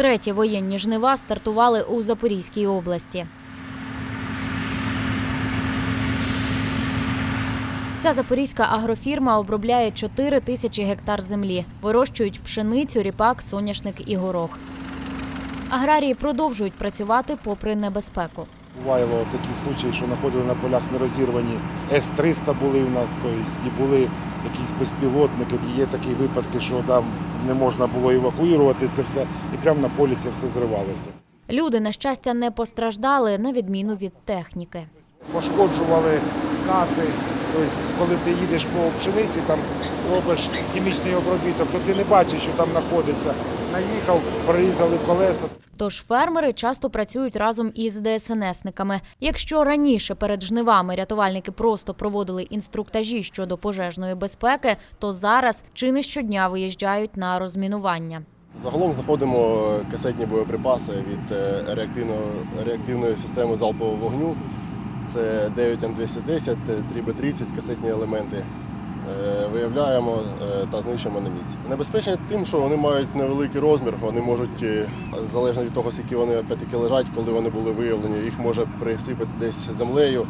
Втретє воєнні жнива стартували у Запорізькій області. Ця запорізька агрофірма обробляє 4 тисячі гектар землі. Вирощують пшеницю, ріпак, соняшник і горох. Аграрії продовжують працювати попри небезпеку. Бувало такі случаї, що знаходили на полях нерозірвані С-300 були у нас, тобто, і були якісь безпілотники. Є такі випадки, що там не можна було евакуювати це все, і прямо на полі це все зривалося. Люди, на щастя, не постраждали на відміну від техніки. Пошкоджували скати. Тобто, коли ти їдеш по пшениці, там робиш хімічний обробіток, то ти не бачиш, що там знаходиться. Наїхав, прорізали колеса. Тож фермери часто працюють разом із ДСНСниками. Якщо раніше перед жнивами рятувальники просто проводили інструктажі щодо пожежної безпеки, то зараз чи не щодня виїжджають на розмінування. Загалом знаходимо касетні боєприпаси від е, реактивного, реактивної системи залпового вогню. Це 9М210, 3Б30, касетні елементи. Е, Виявляємо е, та знищуємо на місці. Небезпечні тим, що вони мають невеликий розмір, вони можуть, е, залежно від того, скільки вони опять-таки лежать, коли вони були виявлені, їх може присипати десь землею.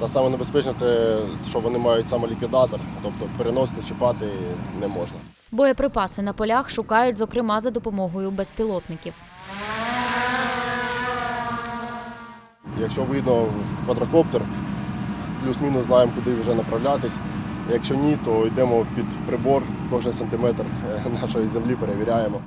Та саме небезпечне це, що вони мають самоліквідатор, тобто переносити, чіпати не можна. Боєприпаси на полях шукають, зокрема, за допомогою безпілотників. Якщо видно в квадрокоптер, плюс-мінус знаємо, куди вже направлятись. Якщо ні, то йдемо під прибор, кожен сантиметр е, нашої землі перевіряємо.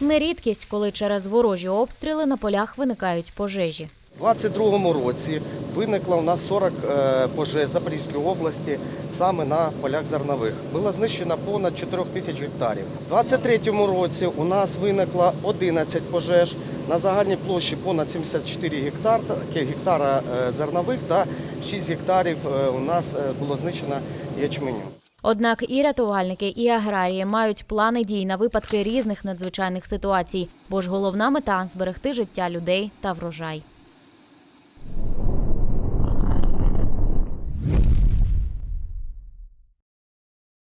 Не рідкість, коли через ворожі обстріли на полях виникають пожежі. У 22-му році виникло у нас 40 е, пожеж в Запорізькій області саме на полях зернових. Було знищено понад 4 тисяч гектарів. У 23-му році у нас виникло 11 пожеж на загальній площі понад 74 гектар, гектара е, зернових та 6 гектарів е, у нас е, було знищено ячменю. Однак і рятувальники, і аграрії мають плани дій на випадки різних надзвичайних ситуацій, бо ж головна мета зберегти життя людей та врожай.